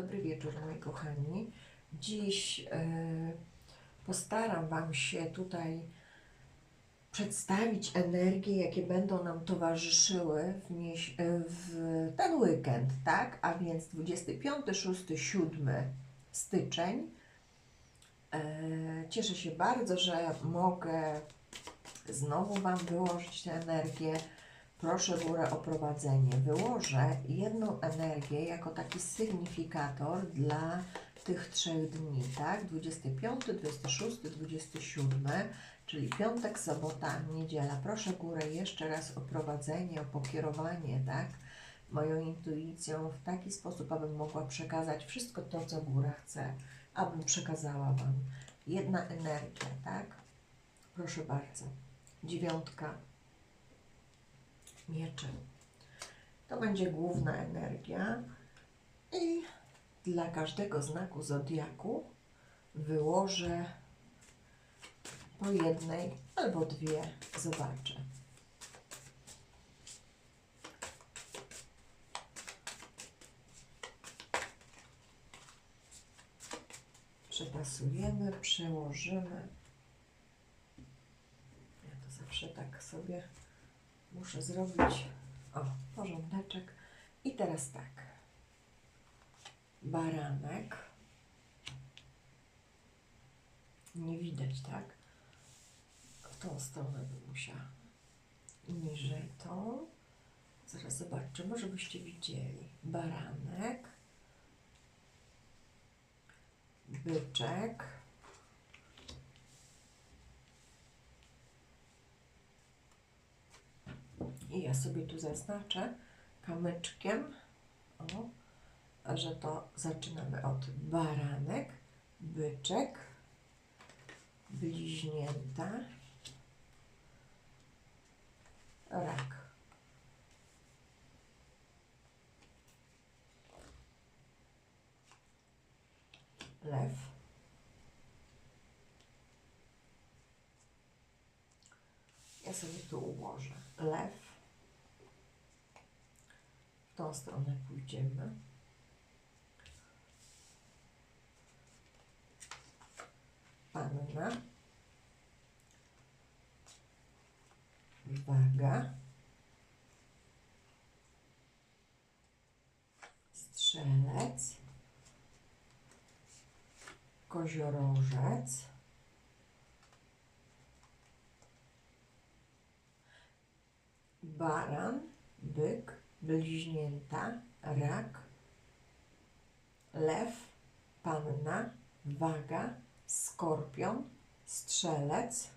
Dobry wieczór, moi kochani. Dziś e, postaram Wam się tutaj przedstawić energie, jakie będą nam towarzyszyły w, e, w ten weekend, tak? A więc 25, 6, 7 styczeń. E, cieszę się bardzo, że mogę znowu Wam wyłożyć tę energię. Proszę górę o prowadzenie. Wyłożę jedną energię jako taki sygnifikator dla tych trzech dni, tak? 25, 26, 27, czyli piątek, sobota, niedziela. Proszę górę jeszcze raz o prowadzenie, o pokierowanie, tak? Moją intuicją w taki sposób, abym mogła przekazać wszystko to, co góra chce, abym przekazała Wam. Jedna energia, tak? Proszę bardzo. Dziewiątka mieczy. To będzie główna energia i dla każdego znaku zodiaku wyłożę po jednej albo dwie, zobaczę. Przetasujemy, przełożymy. Ja to zawsze tak sobie muszę zrobić o, porządeczek. I teraz tak. Baranek. Nie widać, tak? W tą stronę bym musiała. Niżej tą. Zaraz zobaczę, może byście widzieli. Baranek. Byczek. I ja sobie tu zaznaczę kamyczkiem, o, że to zaczynamy od baranek, byczek, bliźnięta, rak. Lew. Ja sobie tu ułożę lew. Tą stronę pójdziemy. Panna. Waga. Strzelec. Koziorożec. baran, byk, bliźnięta, rak, lew, panna, waga, skorpion, strzelec,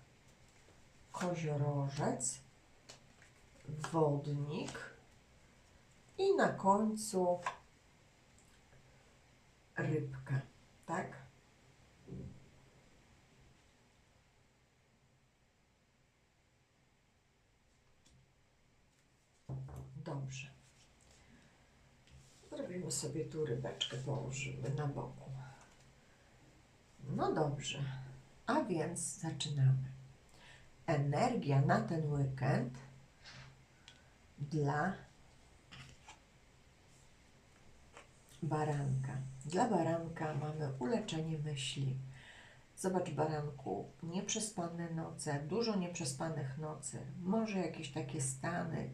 koziorożec, wodnik i na końcu rybka, tak? Dobrze. Zrobimy sobie tu rybeczkę, położymy na boku. No dobrze, a więc zaczynamy. Energia na ten weekend dla baranka. Dla baranka mamy uleczenie myśli. Zobacz, baranku, nieprzespane noce, dużo nieprzespanych nocy, może jakieś takie stany,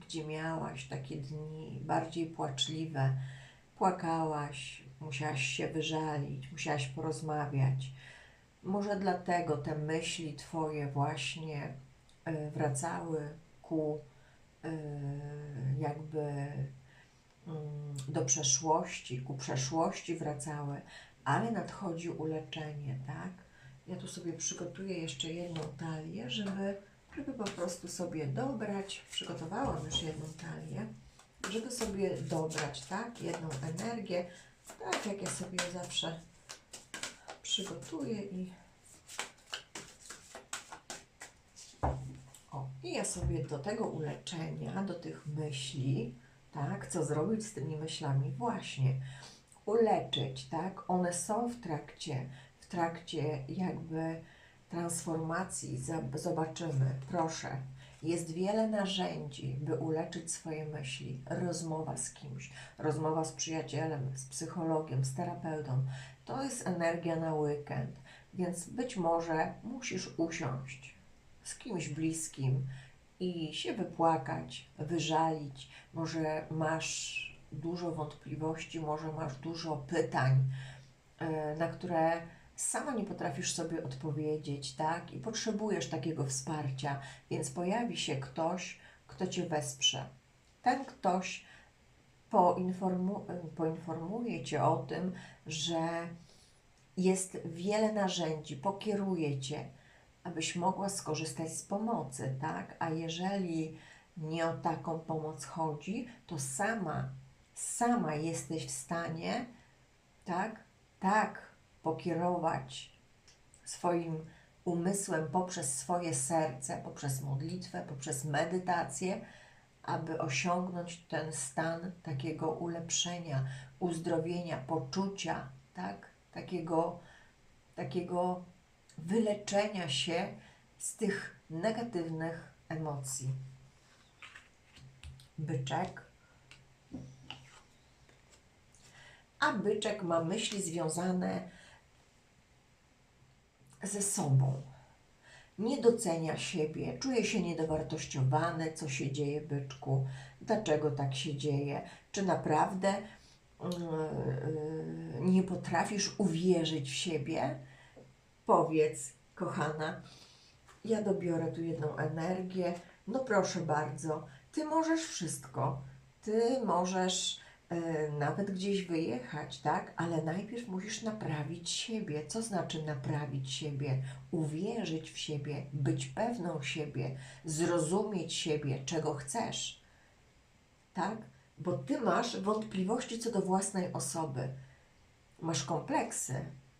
gdzie miałaś takie dni bardziej płaczliwe, płakałaś, musiałaś się wyżalić, musiałaś porozmawiać. Może dlatego te myśli Twoje właśnie y, wracały ku y, jakby mm, do przeszłości, ku przeszłości wracały, ale nadchodzi uleczenie, tak? Ja tu sobie przygotuję jeszcze jedną talię, żeby żeby po prostu sobie dobrać, przygotowałam już jedną talię, żeby sobie dobrać, tak, jedną energię, tak jak ja sobie zawsze przygotuję i o, i ja sobie do tego uleczenia, do tych myśli, tak, co zrobić z tymi myślami, właśnie uleczyć, tak, one są w trakcie, w trakcie jakby transformacji zobaczymy. Proszę, Jest wiele narzędzi, by uleczyć swoje myśli. Rozmowa z kimś, rozmowa z przyjacielem, z psychologiem, z terapeutą. To jest energia na weekend, więc być może musisz usiąść z kimś bliskim i się wypłakać, wyżalić. Może masz dużo wątpliwości, może masz dużo pytań, e, na które sama nie potrafisz sobie odpowiedzieć, tak? I potrzebujesz takiego wsparcia, więc pojawi się ktoś, kto cię wesprze. Ten ktoś poinformu poinformuje cię o tym, że jest wiele narzędzi, pokieruje cię, abyś mogła skorzystać z pomocy, tak? A jeżeli nie o taką pomoc chodzi, to sama, sama jesteś w stanie, tak? Tak pokierować swoim umysłem poprzez swoje serce, poprzez modlitwę, poprzez medytację, aby osiągnąć ten stan takiego ulepszenia, uzdrowienia, poczucia, tak? Takiego, takiego wyleczenia się z tych negatywnych emocji. Byczek. A byczek ma myśli związane ze sobą. Nie docenia siebie, czuje się niedowartościowany, co się dzieje, byczku, dlaczego tak się dzieje, czy naprawdę yy, nie potrafisz uwierzyć w siebie? Powiedz, kochana, ja dobiorę tu jedną energię. No proszę bardzo, ty możesz wszystko. Ty możesz nawet gdzieś wyjechać, tak? Ale najpierw musisz naprawić siebie. Co znaczy naprawić siebie? Uwierzyć w siebie, być pewną siebie, zrozumieć siebie, czego chcesz. Tak? Bo ty masz wątpliwości co do własnej osoby. Masz kompleksy.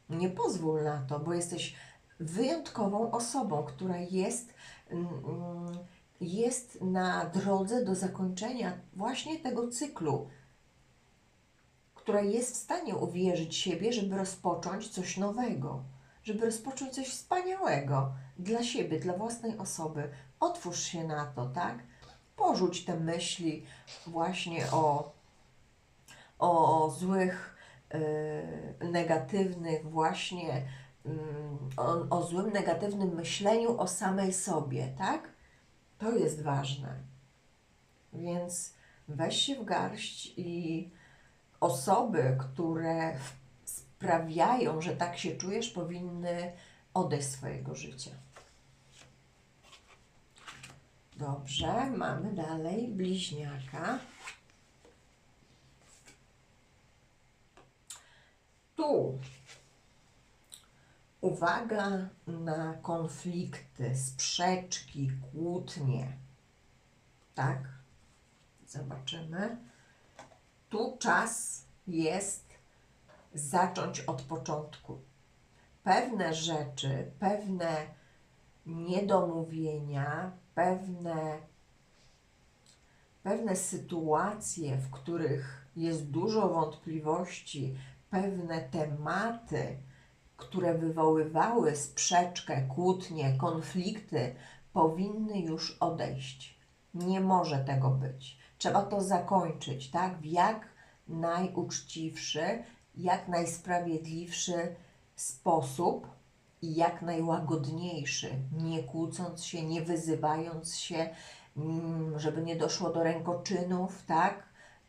Nie pozwól na to, bo jesteś wyjątkową osobą, która jest, mm, jest na drodze do zakończenia właśnie tego cyklu, która jest w stanie uwierzyć siebie, żeby rozpocząć coś nowego, żeby rozpocząć coś wspaniałego dla siebie, dla własnej osoby. Otwórz się na to, tak? Porzuć te myśli właśnie o, o złych, yy, negatywnych właśnie Mm, o, o złym, negatywnym myśleniu o samej sobie, tak? To jest ważne. Więc weź się w garść i osoby, które sprawiają, że tak się czujesz, powinny odejść z swojego życia. Dobrze, mamy dalej bliźniaka. Tu Uwaga na konflikty, sprzeczki, kłótnie. Tak? Zobaczymy. Tu czas jest zacząć od początku. Pewne rzeczy, pewne niedomówienia, pewne, pewne sytuacje, w których jest dużo wątpliwości, pewne tematy, które wywoływały sprzeczkę, kłótnie, konflikty, powinny już odejść. Nie może tego być. Trzeba to zakończyć, tak? W jak najuczciwszy, jak najsprawiedliwszy sposób i jak najłagodniejszy, nie kłócąc się, nie wyzywając się, mm, żeby nie doszło do rękoczynów, tak?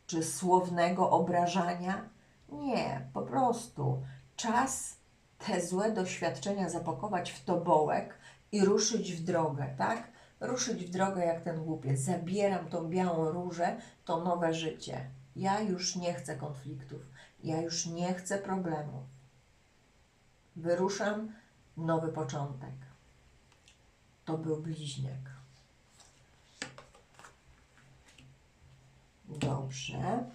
Czy słownego obrażania. Nie, po prostu czas te złe doświadczenia zapakować w tobołek i ruszyć w drogę, tak? Ruszyć w drogę jak ten głupiec. Zabieram tą białą różę, to nowe życie. Ja już nie chcę konfliktów. Ja już nie chcę problemów. Wyruszam nowy początek. To był bliźniak. Dobrze.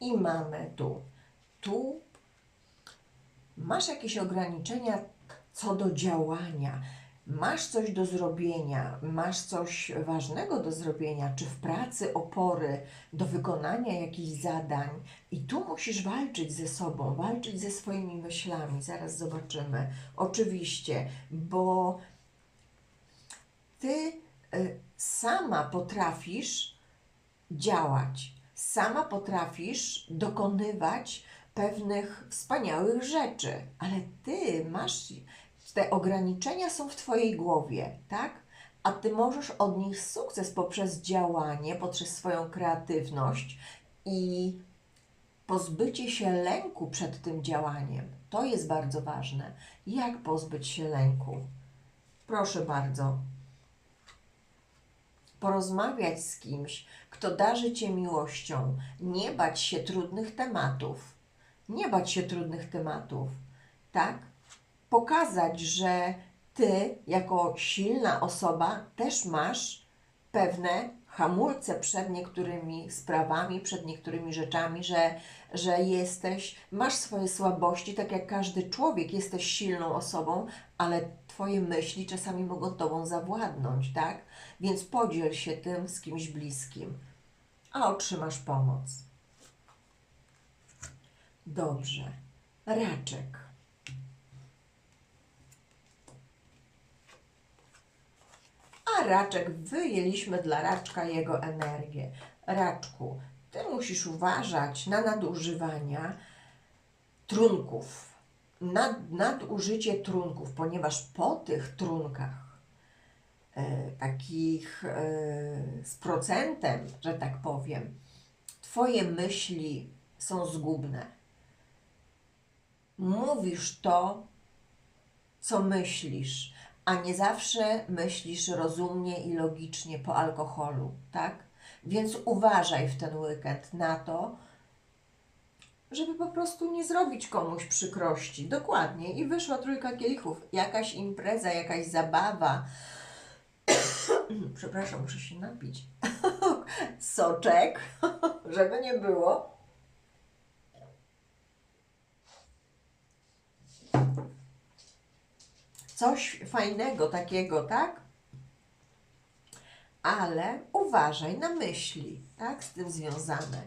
I mamy tu tu masz jakieś ograniczenia co do działania, masz coś do zrobienia, masz coś ważnego do zrobienia, czy w pracy opory do wykonania jakichś zadań, i tu musisz walczyć ze sobą, walczyć ze swoimi myślami. Zaraz zobaczymy. Oczywiście, bo ty y, sama potrafisz działać, sama potrafisz dokonywać pewnych wspaniałych rzeczy, ale ty masz te ograniczenia są w twojej głowie, tak? A ty możesz odnieść sukces poprzez działanie, poprzez swoją kreatywność i pozbycie się lęku przed tym działaniem. To jest bardzo ważne. Jak pozbyć się lęku? Proszę bardzo. Porozmawiać z kimś, kto darzy cię miłością, nie bać się trudnych tematów. Nie bać się trudnych tematów, tak? Pokazać, że ty, jako silna osoba, też masz pewne hamulce przed niektórymi sprawami, przed niektórymi rzeczami, że, że jesteś, masz swoje słabości, tak jak każdy człowiek, jesteś silną osobą, ale Twoje myśli czasami mogą Tobą zawładnąć, tak? Więc podziel się tym z kimś bliskim, a otrzymasz pomoc. Dobrze. Raczek. A raczek, wyjęliśmy dla raczka jego energię. Raczku, ty musisz uważać na nadużywania trunków, nad, nadużycie trunków, ponieważ po tych trunkach, e, takich e, z procentem, że tak powiem, Twoje myśli są zgubne. Mówisz to, co myślisz, a nie zawsze myślisz rozumnie i logicznie po alkoholu, tak? Więc uważaj w ten weekend na to, żeby po prostu nie zrobić komuś przykrości. Dokładnie. I wyszła trójka kielichów. Jakaś impreza, jakaś zabawa. Przepraszam, muszę się napić. Soczek, żeby nie było. Coś fajnego takiego, tak? Ale uważaj na myśli, tak? Z tym związane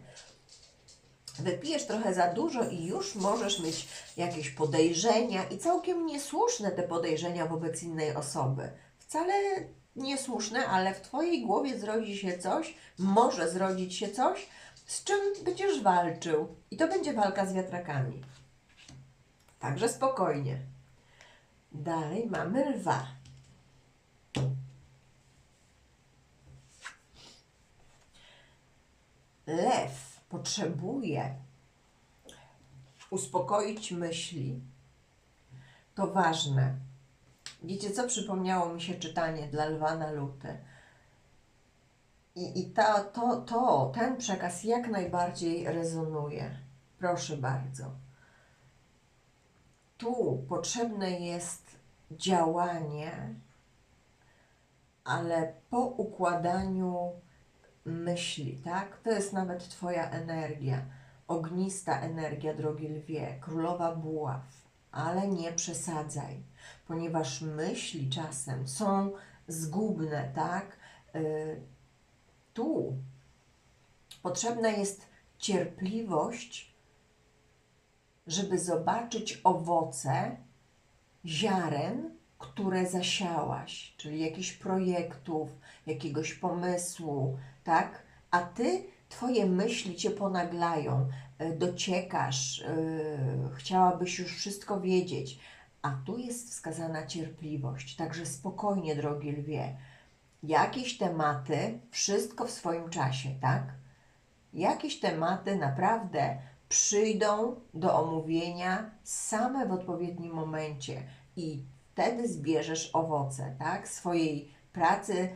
wypijesz trochę za dużo i już możesz mieć jakieś podejrzenia i całkiem niesłuszne te podejrzenia wobec innej osoby. Wcale niesłuszne, ale w Twojej głowie zrodzi się coś, może zrodzić się coś, z czym będziesz walczył. I to będzie walka z wiatrakami. Także spokojnie. Dalej mamy lwa. Lew potrzebuje uspokoić myśli. To ważne. Wiecie, co przypomniało mi się czytanie dla lwa na luty? I, i ta, to, to, ten przekaz jak najbardziej rezonuje. Proszę bardzo. Tu potrzebne jest działanie, ale po układaniu myśli, tak? To jest nawet Twoja energia, ognista energia, drogi lwie, królowa buław, ale nie przesadzaj, ponieważ myśli czasem są zgubne, tak? Y, tu potrzebna jest cierpliwość, żeby zobaczyć owoce ziaren, które zasiałaś, czyli jakichś projektów, jakiegoś pomysłu, tak? A ty, twoje myśli cię ponaglają, e, dociekasz, yy, chciałabyś już wszystko wiedzieć, a tu jest wskazana cierpliwość. Także spokojnie, drogi lwie. Jakieś tematy, wszystko w swoim czasie, tak? Jakieś tematy naprawdę przyjdą do omówienia same w odpowiednim momencie i wtedy zbierzesz owoce, tak? Swojej pracy,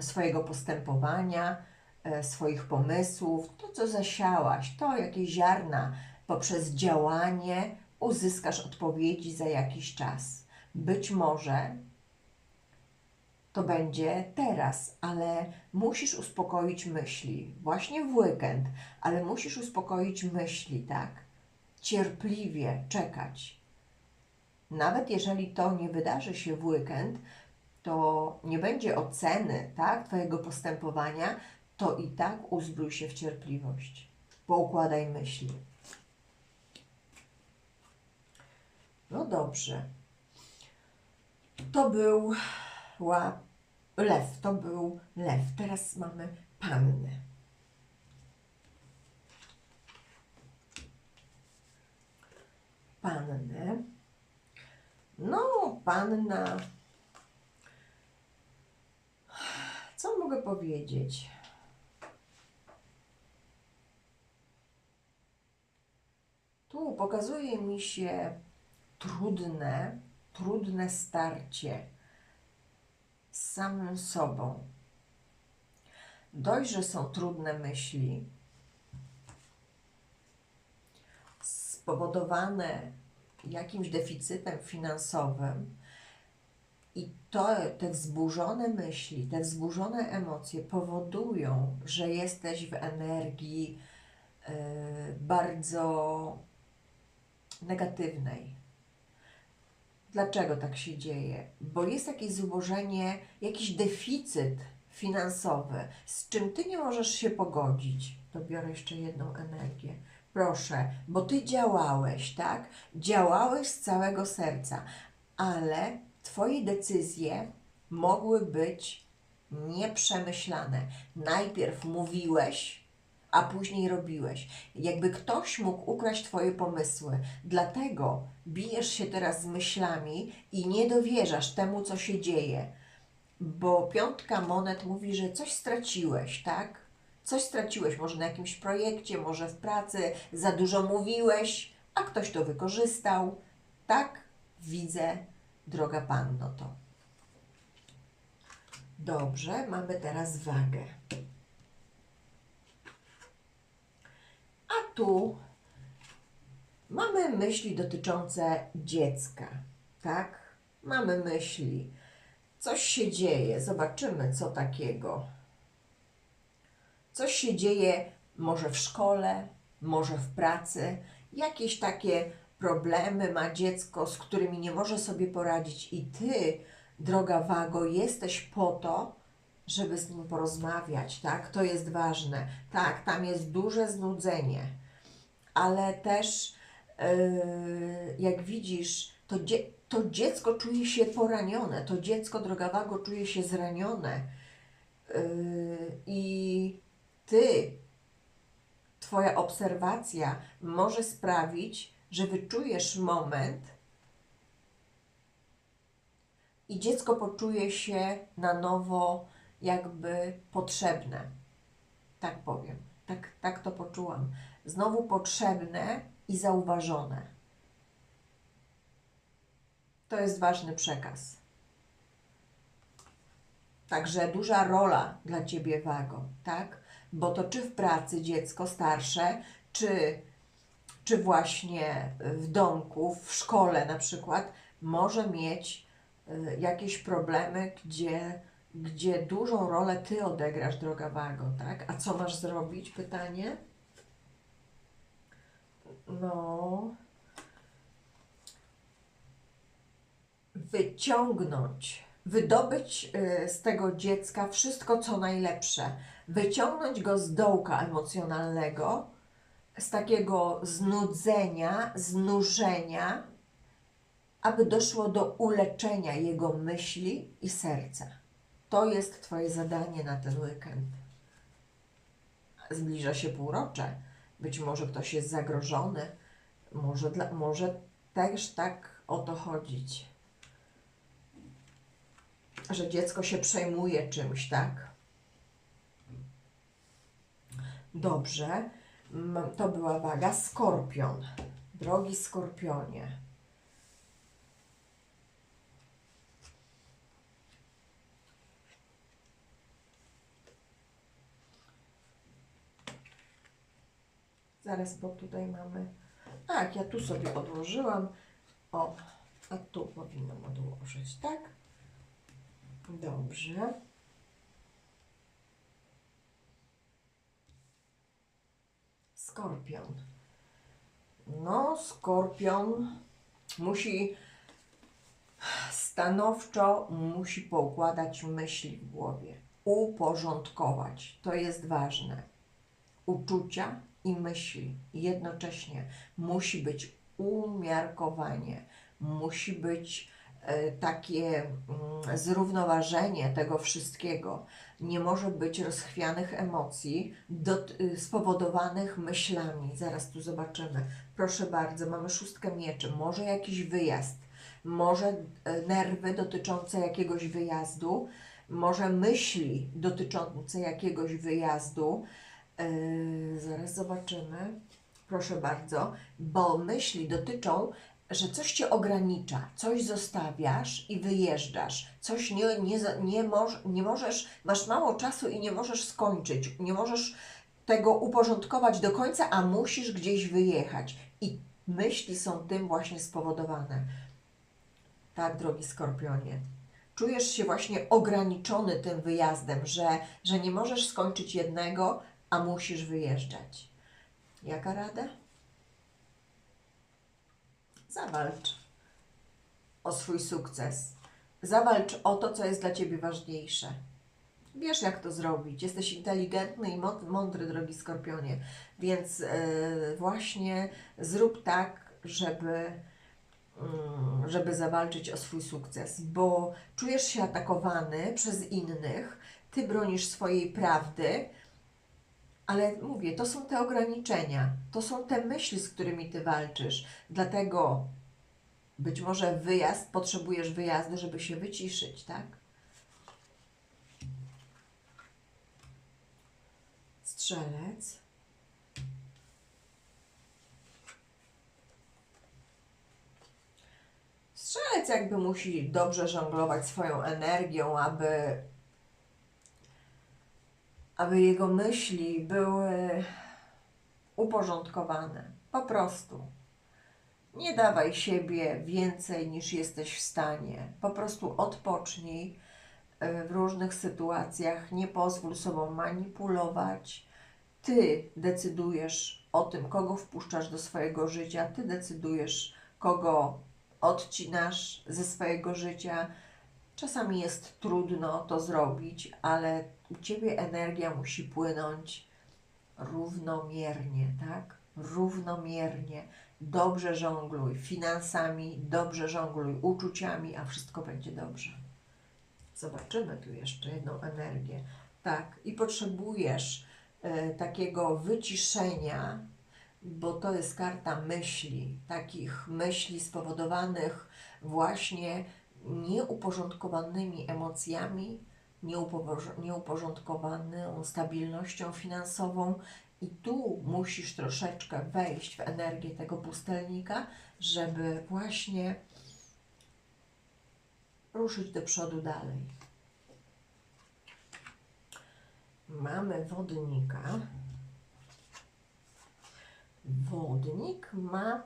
swojego postępowania, e, swoich pomysłów, to co zasiałaś, to jakie ziarna poprzez działanie uzyskasz odpowiedzi za jakiś czas. Być może to będzie teraz, ale musisz uspokoić myśli, właśnie w weekend, ale musisz uspokoić myśli, tak? Cierpliwie czekać. Nawet jeżeli to nie wydarzy się w weekend, to nie będzie oceny tak, Twojego postępowania, to i tak uzbrój się w cierpliwość. Poukładaj myśli. No dobrze. To była lew, to był lew. Teraz mamy pannę. Pannę. No, panna. Co mogę powiedzieć? Tu pokazuje mi się trudne, trudne starcie samym sobą. Dość, że są trudne myśli, spowodowane jakimś deficytem finansowym, i to, te wzburzone myśli, te wzburzone emocje powodują, że jesteś w energii yy, bardzo negatywnej. Dlaczego tak się dzieje? Bo jest jakieś zubożenie, jakiś deficyt finansowy, z czym ty nie możesz się pogodzić. To biorę jeszcze jedną energię. Proszę, bo ty działałeś, tak? Działałeś z całego serca, ale twoje decyzje mogły być nieprzemyślane. Najpierw mówiłeś, a później robiłeś. Jakby ktoś mógł ukraść Twoje pomysły. Dlatego bijesz się teraz z myślami i nie dowierzasz temu, co się dzieje. Bo piątka monet mówi, że coś straciłeś, tak? Coś straciłeś, może na jakimś projekcie, może w pracy, za dużo mówiłeś, a ktoś to wykorzystał. Tak widzę, droga panno, to. Dobrze, mamy teraz wagę. A tu mamy myśli dotyczące dziecka, tak? Mamy myśli, coś się dzieje, zobaczymy co takiego. Coś się dzieje może w szkole, może w pracy, jakieś takie problemy ma dziecko, z którymi nie może sobie poradzić, i ty, droga Wago, jesteś po to, żeby z nim porozmawiać, tak? To jest ważne. Tak, tam jest duże znudzenie, ale też yy, jak widzisz, to, dzie to dziecko czuje się poranione, to dziecko, droga Wago, czuje się zranione. Yy, I ty, Twoja obserwacja może sprawić, że wyczujesz moment i dziecko poczuje się na nowo jakby potrzebne. Tak powiem. Tak, tak to poczułam. Znowu potrzebne i zauważone. To jest ważny przekaz. Także duża rola dla Ciebie, Wago, tak? Bo to czy w pracy dziecko starsze, czy, czy właśnie w domku, w szkole na przykład, może mieć y, jakieś problemy, gdzie gdzie dużą rolę Ty odegrasz, droga Wago, tak? A co masz zrobić? Pytanie. No. Wyciągnąć, wydobyć y, z tego dziecka wszystko, co najlepsze. Wyciągnąć go z dołka emocjonalnego, z takiego znudzenia, znużenia, aby doszło do uleczenia jego myśli i serca. To jest Twoje zadanie na ten weekend. Zbliża się półrocze. Być może ktoś jest zagrożony. Może, dla, może też tak o to chodzić. Że dziecko się przejmuje czymś, tak? Dobrze. To była waga skorpion. Drogi skorpionie. Zaraz, bo tutaj mamy... Tak, ja tu sobie odłożyłam. O, a tu powinnam odłożyć, tak? Dobrze. Skorpion. No, skorpion musi stanowczo musi poukładać myśli w głowie, uporządkować. To jest ważne. Uczucia i myśli jednocześnie. Musi być umiarkowanie, musi być e, takie mm, zrównoważenie tego wszystkiego. Nie może być rozchwianych emocji dot, y, spowodowanych myślami. Zaraz tu zobaczymy. Proszę bardzo, mamy szóstkę mieczy. Może jakiś wyjazd, może e, nerwy dotyczące jakiegoś wyjazdu, może myśli dotyczące jakiegoś wyjazdu. Yy, zaraz zobaczymy. Proszę bardzo, bo myśli dotyczą, że coś cię ogranicza, coś zostawiasz i wyjeżdżasz, coś nie, nie, nie, moż, nie możesz, masz mało czasu i nie możesz skończyć, nie możesz tego uporządkować do końca, a musisz gdzieś wyjechać. I myśli są tym właśnie spowodowane. Tak, drogi skorpionie. Czujesz się właśnie ograniczony tym wyjazdem, że, że nie możesz skończyć jednego, a musisz wyjeżdżać. Jaka rada? Zawalcz o swój sukces. Zawalcz o to, co jest dla ciebie ważniejsze. Wiesz, jak to zrobić. Jesteś inteligentny i mąd- mądry, drogi skorpionie. Więc e, właśnie zrób tak, żeby, mm, żeby zawalczyć o swój sukces, bo czujesz się atakowany przez innych, ty bronisz swojej prawdy, ale mówię, to są te ograniczenia, to są te myśli, z którymi ty walczysz. Dlatego być może wyjazd, potrzebujesz wyjazdu, żeby się wyciszyć, tak? Strzelec. Strzelec jakby musi dobrze żonglować swoją energią, aby aby jego myśli były uporządkowane. Po prostu. Nie dawaj siebie więcej niż jesteś w stanie. Po prostu odpocznij e, w różnych sytuacjach. Nie pozwól sobą manipulować. Ty decydujesz o tym, kogo wpuszczasz do swojego życia. Ty decydujesz, kogo odcinasz ze swojego życia. Czasami jest trudno to zrobić, ale u Ciebie energia musi płynąć równomiernie, tak? Równomiernie. Dobrze żongluj finansami, dobrze żongluj uczuciami, a wszystko będzie dobrze. Zobaczymy tu jeszcze jedną energię. Tak, i potrzebujesz e, takiego wyciszenia, bo to jest karta myśli, takich myśli spowodowanych właśnie nieuporządkowanymi emocjami, nieuporządkowaną stabilnością finansową. I tu musisz troszeczkę wejść w energię tego pustelnika, żeby właśnie ruszyć do przodu dalej. Mamy wodnika. Wodnik ma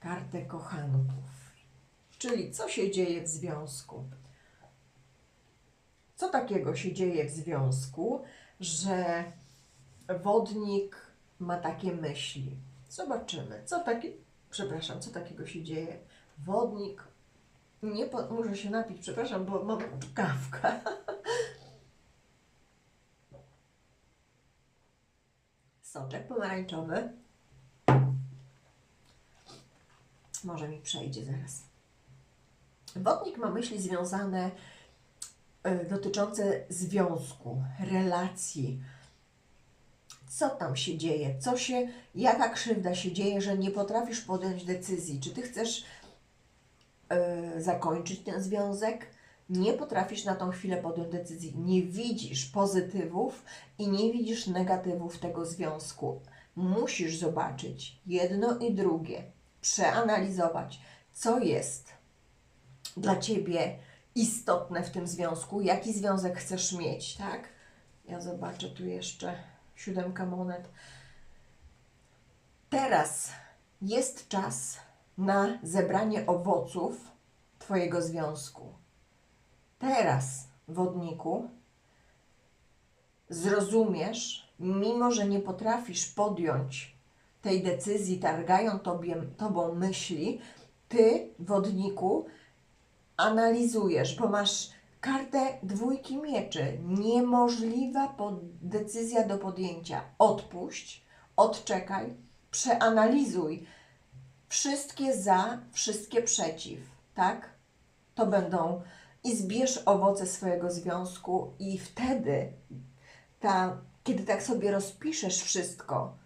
kartę kochanków. Czyli co się dzieje w związku? Co takiego się dzieje w związku, że wodnik ma takie myśli? Zobaczymy, co takie, przepraszam, co takiego się dzieje. Wodnik, nie po, muszę się napić, przepraszam, bo mam kawkę. Soczek pomarańczowy. Może mi przejdzie zaraz. Wodnik ma myśli związane dotyczące związku, relacji. Co tam się dzieje? Co się, jaka krzywda się dzieje, że nie potrafisz podjąć decyzji? Czy ty chcesz y, zakończyć ten związek? Nie potrafisz na tą chwilę podjąć decyzji. Nie widzisz pozytywów i nie widzisz negatywów tego związku. Musisz zobaczyć jedno i drugie, przeanalizować, co jest dla Ciebie istotne w tym związku, jaki związek chcesz mieć, tak? Ja zobaczę tu jeszcze siódemka monet. Teraz jest czas na zebranie owoców Twojego związku. Teraz, wodniku, zrozumiesz, mimo że nie potrafisz podjąć tej decyzji, targają tobie, tobą myśli, ty, wodniku, analizujesz, bo masz kartę dwójki mieczy. Niemożliwa pod, decyzja do podjęcia. Odpuść, odczekaj, przeanalizuj. Wszystkie za, wszystkie przeciw, tak? to będą i zbierz owoce swojego związku, i wtedy, ta, kiedy tak sobie rozpiszesz wszystko,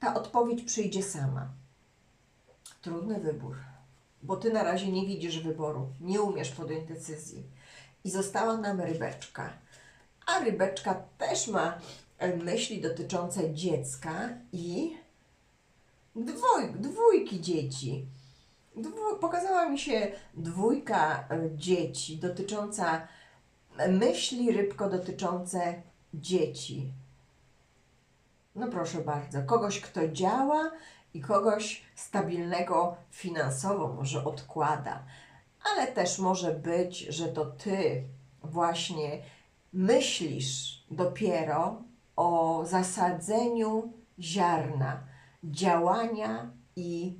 ta odpowiedź przyjdzie sama. Trudny wybór, bo ty na razie nie widzisz wyboru, nie umiesz podjąć decyzji. I została nam rybeczka. A rybeczka też ma e, myśli dotyczące dziecka i dwój, dwójki dzieci. Dwu, pokazała mi się dwójka e, dzieci dotycząca e, myśli rybko dotyczące dzieci. No proszę bardzo, kogoś, kto działa i kogoś stabilnego finansowo może odkłada, ale też może być, że to ty właśnie myślisz dopiero o zasadzeniu ziarna, działania i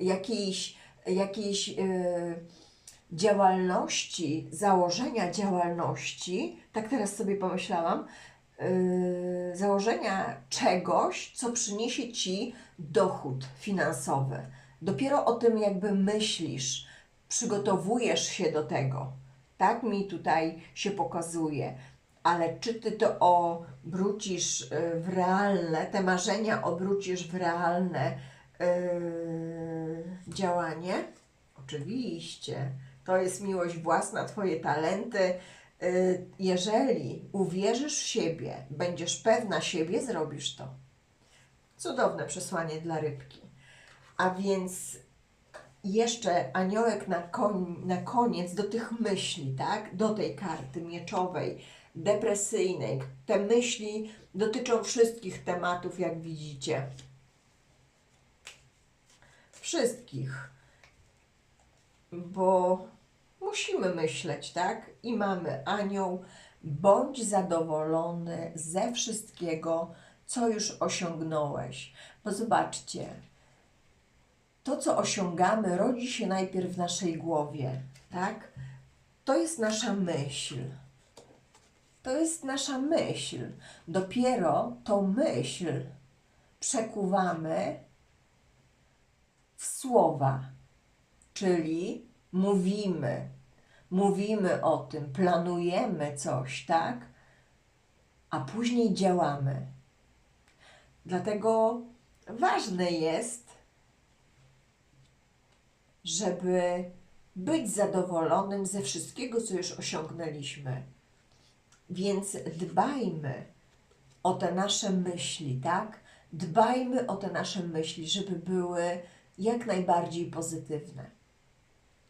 jakiejś, jakiejś yy, działalności, założenia działalności, tak teraz sobie pomyślałam, założenia czegoś, co przyniesie ci dochód finansowy. Dopiero o tym jakby myślisz, przygotowujesz się do tego. Tak mi tutaj się pokazuje. Ale czy ty to obrócisz y, w realne, te marzenia obrócisz w realne yy, działanie? Oczywiście. To jest miłość własna, Twoje talenty. Yy, Jeżeli uwierzysz w siebie, będziesz pewna siebie, zrobisz to. Cudowne przesłanie dla rybki. A więc jeszcze aniołek na, koń, na koniec do tych myśli, tak? Do tej karty mieczowej, depresyjnej. Te myśli dotyczą wszystkich tematów, jak widzicie. Wszystkich. Bo musimy myśleć, tak? I mamy anioł, bądź zadowolony ze wszystkiego, co już osiągnąłeś. Bo zobaczcie, to, co osiągamy, rodzi się najpierw w naszej głowie, tak? To jest nasza myśl. To jest nasza myśl. Dopiero tą myśl przekuwamy w słowa, czyli mówimy. Mówimy o tym, planujemy coś, tak? A później działamy. Dlatego ważne jest, żeby być zadowolonym ze wszystkiego, co już osiągnęliśmy. Więc dbajmy o te nasze myśli, tak? Dbajmy o te nasze myśli, żeby były jak najbardziej pozytywne.